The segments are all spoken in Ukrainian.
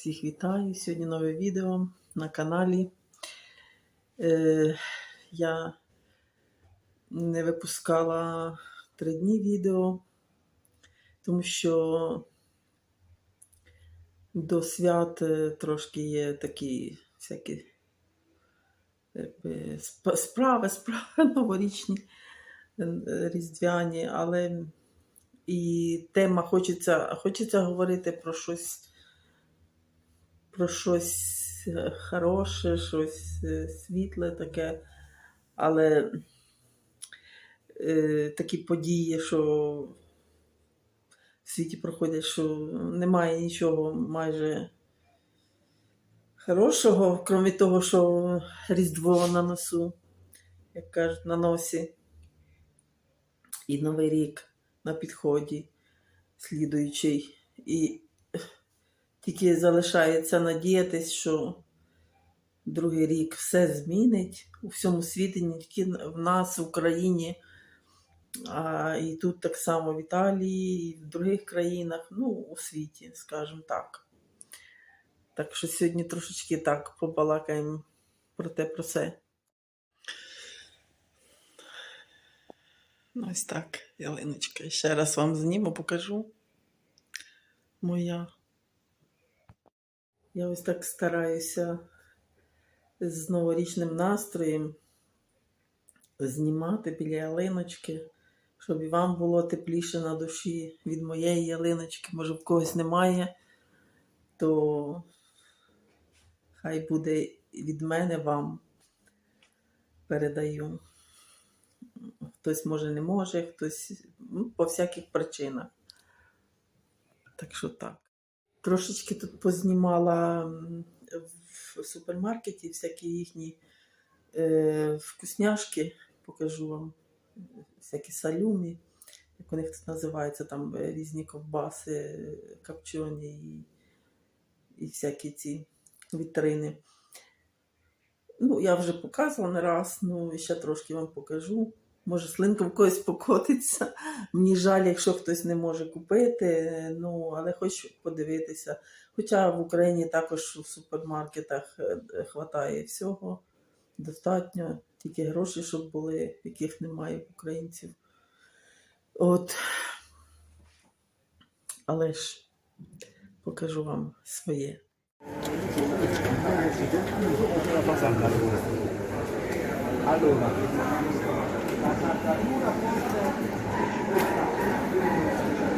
Всіх вітаю! Сьогодні нове відео на каналі. Е, я не випускала три дні відео, тому що до свят е, трошки є такі всякі якби, сп- справи, справи новорічні, е, різдвяні, але і тема хочеться, хочеться говорити про щось про щось е, хороше, щось е, світле таке. Але е, такі події, що в світі проходять, що немає нічого майже хорошого, крім того, що Різдво на носу, як кажуть, на носі. І Новий рік на підході, слідуючий. І тільки залишається надіятись, що другий рік все змінить у всьому світі, не тільки в нас, в Україні, а і тут так само в Італії, і в других країнах, ну, у світі, скажімо так. Так що сьогодні трошечки так побалакаємо про те, про це. Ось так, ялиночка. Ще раз вам зніму, покажу. Моя. Я ось так стараюся з новорічним настроєм знімати біля ялиночки, щоб і вам було тепліше на душі від моєї ялиночки. Може, в когось немає, то хай буде від мене вам передаю. Хтось може не може, хтось ну, по всяких причинах. Так що так. Трошечки тут познімала в супермаркеті всякі їхні е, вкусняшки, покажу вам, всякі салюмі, як у них тут називається, там е, різні ковбаси, копчені і, і всякі ці вітрини. Ну, я вже показувала не раз, ну і ще трошки вам покажу. Може, слинка в когось покотиться. Мені жаль, якщо хтось не може купити, ну, але хочу подивитися. Хоча в Україні також в супермаркетах е, хватає всього достатньо, тільки гроші, щоб були, яких немає в українців. От. Але ж покажу вам своє. Е, la cartadura, la cartadura, la cartadura, la cartadura, la cartadura,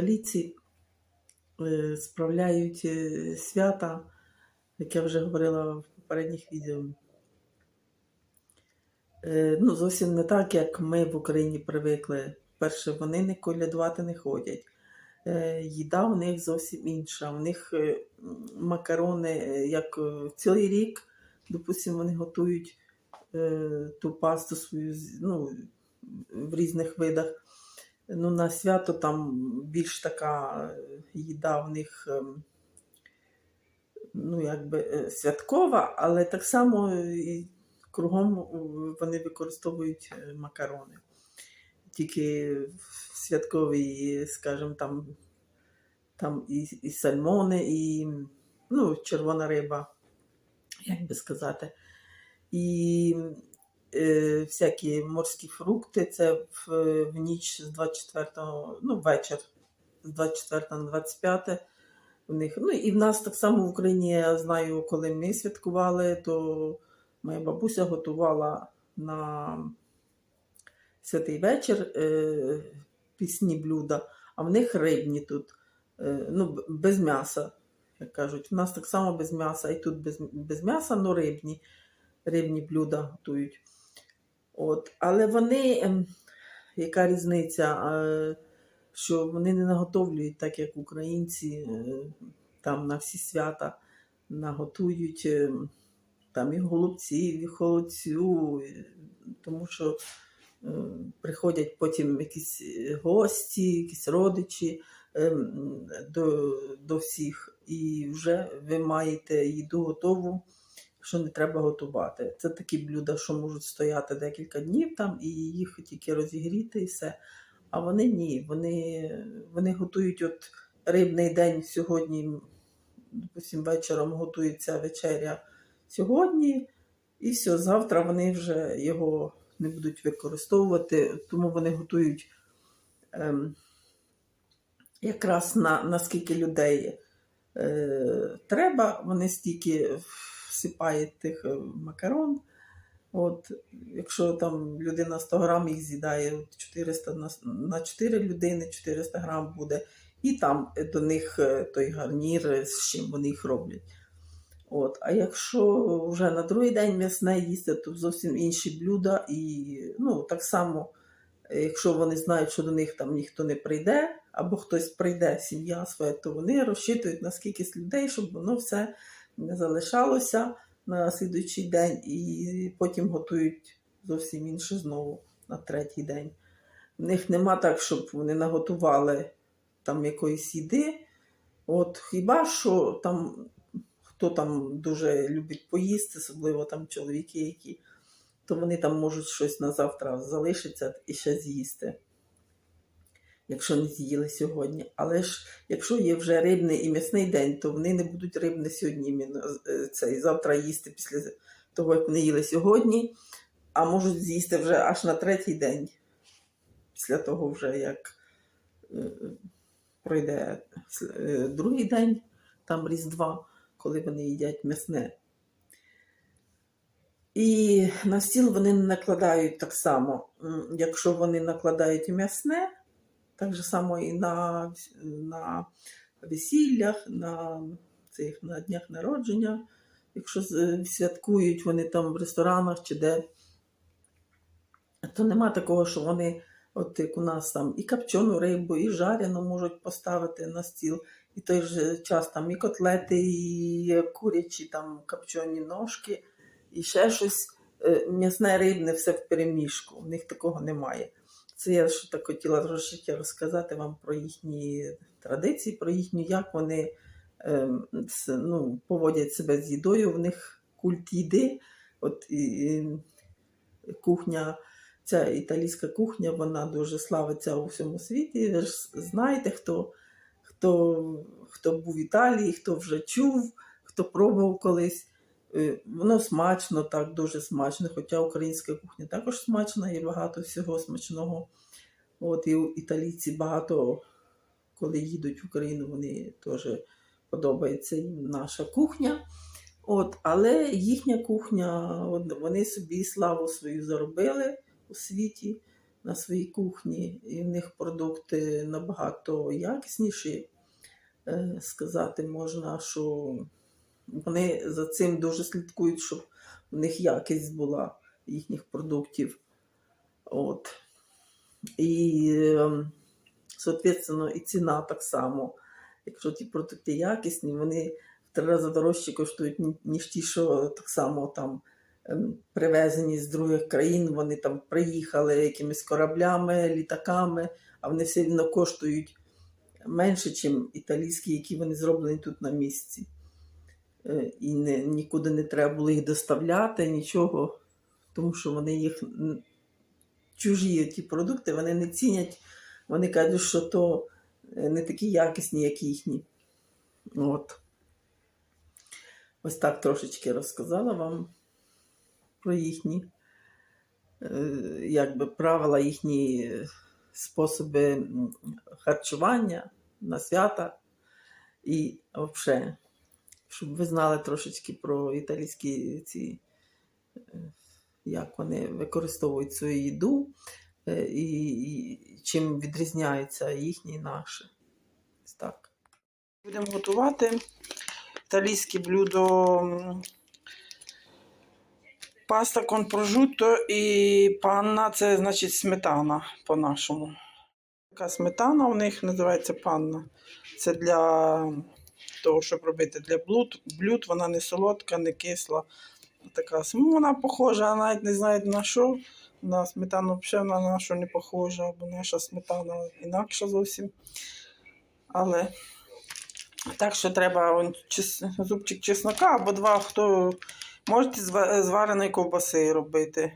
італійці е, справляють е, свята, як я вже говорила в попередніх відео. Е, Ну, зовсім не так, як ми в Україні привикли. Перше, вони не колядувати не ходять. Їда у них зовсім інша. У них макарони, як цілий рік, допустимо, вони готують ту пасту свою ну, в різних видах. Ну, на свято там більш така е, їда в них ем, ну, якби е, святкова, але так само і кругом е, вони використовують е, макарони. Тільки в святковій, скажімо, там, там і, і сальмони, і ну, червона риба, як би сказати. І е, всякі морські фрукти. Це в, в ніч з 24, ну, вечір з 24 на 25. У них, ну і в нас так само в Україні, я знаю, коли ми святкували, то моя бабуся готувала на святий вечір е, пісні блюда, а в них рибні тут, е, ну, без м'яса, як кажуть. У нас так само без м'яса, і тут без, без м'яса, але рибні, рибні блюда готують. От. Але вони, ем, яка різниця, що вони не наготовлюють так, як українці, е, там на всі свята наготують е, там і голубців, і холодцю, тому що е, приходять потім якісь гості, якісь родичі ем, до, до всіх, і вже ви маєте їду готову, що не треба готувати. Це такі блюда, що можуть стояти декілька днів там, і їх тільки розігріти і все. А вони ні, вони, вони готують от рибний день сьогодні, допустим, вечором готується вечеря сьогодні, і все, завтра вони вже його не будуть використовувати, тому вони готують ем, якраз на, на скільки людей е, треба, вони стільки всипають тих е, макарон. От, якщо там людина 100 грам їх з'їдає, 400 на, на 4 людини 400 грам буде, і там до них е, той гарнір, е, з чим вони їх роблять. От, а якщо вже на другий день м'ясне їсти, то зовсім інші блюда. І ну, так само, якщо вони знають, що до них там ніхто не прийде, або хтось прийде, сім'я своя, то вони розчитують на скількись людей, щоб воно все залишалося на слідуючий день, і потім готують зовсім інше знову на третій день. В них нема так, щоб вони наготували там якоїсь їди. От хіба що там хто там дуже любить поїсти, особливо там чоловіки, які, то вони там можуть щось на завтра залишиться і ще з'їсти, якщо не з'їли сьогодні. Але ж якщо є вже рибний і м'ясний день, то вони не будуть рибне сьогодні е, цей, завтра їсти після того, як вони їли сьогодні, а можуть з'їсти вже аж на третій день, після того, вже як е, пройде е, другий день, там Різдва коли вони їдять м'ясне. І на стіл вони накладають так само, якщо вони накладають м'ясне, так же само і на, на весіллях, на, цих, на днях народження, якщо святкують вони там в ресторанах чи де, то нема такого, що вони, от як у нас там і копчену рибу, і жарену можуть поставити на стіл. І той же час там і котлети, і курячі там копчені ножки, і ще щось е, м'ясне рибне, все в переміжку. У них такого немає. Це я що так хотіла трошки розказати вам про їхні традиції, про їхню, як вони ем, ну, поводять себе з їдою. В них культ їди. От і, і кухня, ця італійська кухня, вона дуже славиться у всьому світі. Ви ж знаєте, хто хто, хто був в Італії, хто вже чув, хто пробував колись. Е, Воно смачно, так, дуже смачно. Хоча українська кухня також смачна, є багато всього смачного. От, і італійці багато, коли їдуть в Україну, вони теж подобається їм наша кухня. От, але їхня кухня, вони собі славу свою заробили у світі на своїй кухні, і в них продукти набагато якісніші. Е, Сказати можна, що вони за цим дуже слідкують, щоб в них якість була їхніх продуктів. От. І, ем, соответственно, і ціна так само. Якщо ті продукти якісні, вони в три рази дорожче коштують, ніж ті, що так само там ем, привезені з других країн, вони там приїхали якимись кораблями, літаками, а вони все одно коштують менше, ніж італійські, які вони зроблені тут на місці. Е, І не, нікуди не треба було їх доставляти, нічого, тому що вони їх чужі ті продукти, вони не цінять, вони кажуть, що то е, не такі якісні, як їхні. От. Ось так трошечки розказала вам про їхні е, якби, правила, їхні способи харчування на свята і взагалі, щоб ви знали трошечки про італійські ці, е, як вони використовують свою їду е, і, і чим відрізняється їхнє і наше. Так. Будемо готувати італійське блюдо паста кон прожутто і панна це значить сметана по-нашому. Така сметана у них називається панна. Це для того, щоб робити для блюд. блюд. Вона не солодка, не кисла. Така вона похожа, навіть не знаю на що. На сметану взагалі на що не похожа, бо наша сметана інакша зовсім. Але так що треба он, чес... зубчик чеснока або два, хто можете з вареної ковбаси робити.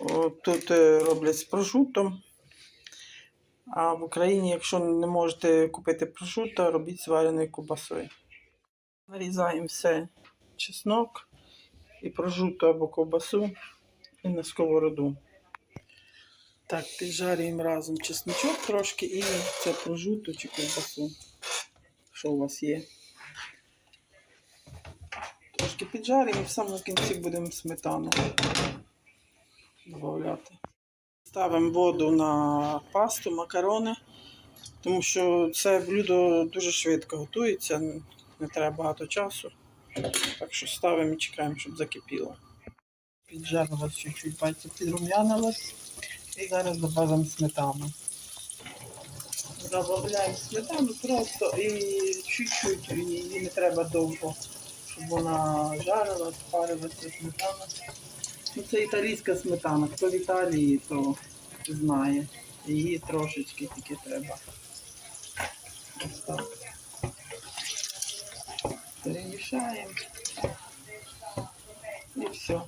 О, Тут е, роблять з прошутом. А в Україні, якщо не можете купити прошутто, робіть з вареною ковбасою. Нарізаємо все чеснок і прошутто або ковбасу і на сковороду. Так, піджарюємо разом чесночок трошки і це прошутто чи ковбасу. Що у вас є? Трошки піджарюємо і в самому кінці будемо сметану додати. Ставимо воду на пасту, макарони, тому що це блюдо дуже швидко готується, не треба багато часу. Так що ставимо і чекаємо, щоб закипіло. Піджарилось чуть-чуть, пальці підрум'янилось. І зараз додаємо сметану. Добавляємо сметану просто і чуть-чуть, її не треба довго, щоб вона жарилась, парилася сметана. Ну, це італійська сметана. Хто в Італії, то знає. Її трошечки тільки треба. Перемішаємо. І все.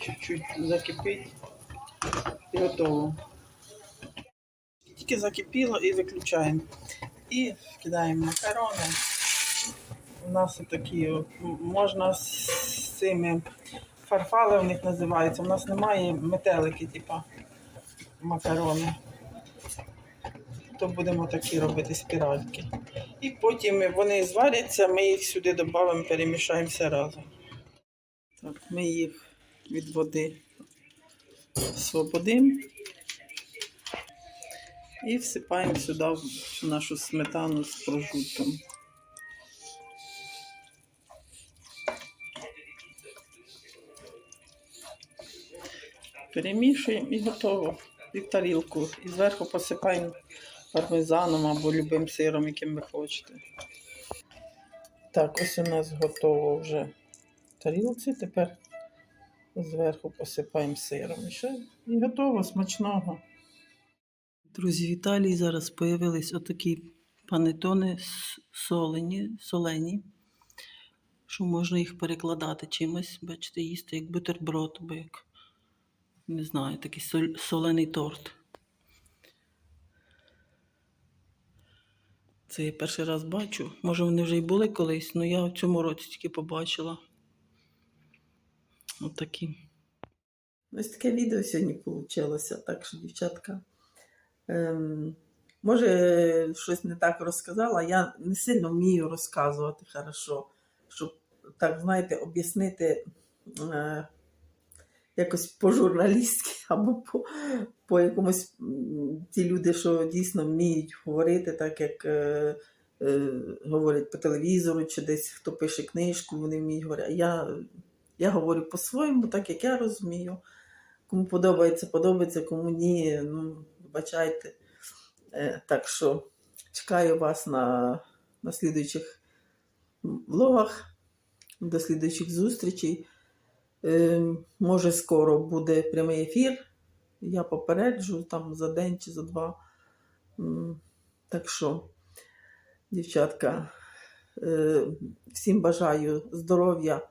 Чуть-чуть закипить і готово. Тільки закипіло і виключаємо. І кидаємо макарони. У нас такі можна з цими фарфали у них називаються. У нас немає метелики, типа макарони. То будемо такі робити спіральки. І потім вони зваряться, ми їх сюди додамо, перемішаємо все разом. Так, ми їх від води освободимо і всипаємо сюди нашу сметану з прожутом. Перемішуємо і готово. І тарілку. І зверху посипаємо пармезаном або любим сиром, яким ви хочете. Так, ось у нас готово вже тарілці. Тепер зверху посипаємо сиром. І ще і готово, смачного. Друзі, в Італії зараз з'явились отакі панетони солені, солені, що можна їх перекладати чимось, бачите, їсти як бутерброд, або як, не знаю, такий соль, солений торт. Це я перший раз бачу. Може, вони вже й були колись, але я в цьому році тільки побачила. Отакі. Ось таке відео сьогодні вийшло. Так що, дівчатка, ем, може, щось не так розказала. Я не сильно вмію розказувати хорошо, щоб, так, знаєте, об'яснити е, якось по-журналістськи або по, по якомусь ті люди, що дійсно вміють говорити, так як е, е, говорять по телевізору, чи десь хто пише книжку, вони вміють говорити. Я, я говорю по-своєму, так як я розумію. Кому подобається, подобається, кому ні, ну, вибачайте. Е, так що чекаю вас на, на слідуючих влогах, до слідуючих зустрічей. Е, може, скоро буде прямий ефір. Я попереджу там за день чи за два. Так що, дівчатка, е, всім бажаю здоров'я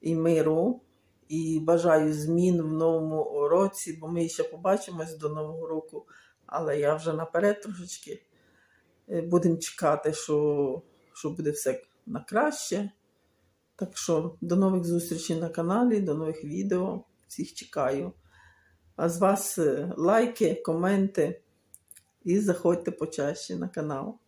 і миру. І бажаю змін в новому році, бо ми ще побачимось до Нового року. Але я вже наперед трошечки е, будемо чекати, що, що буде все на краще. Так що до нових зустрічей на каналі, до нових відео. Всіх чекаю. А з вас е, лайки, коменти і заходьте почаще на канал.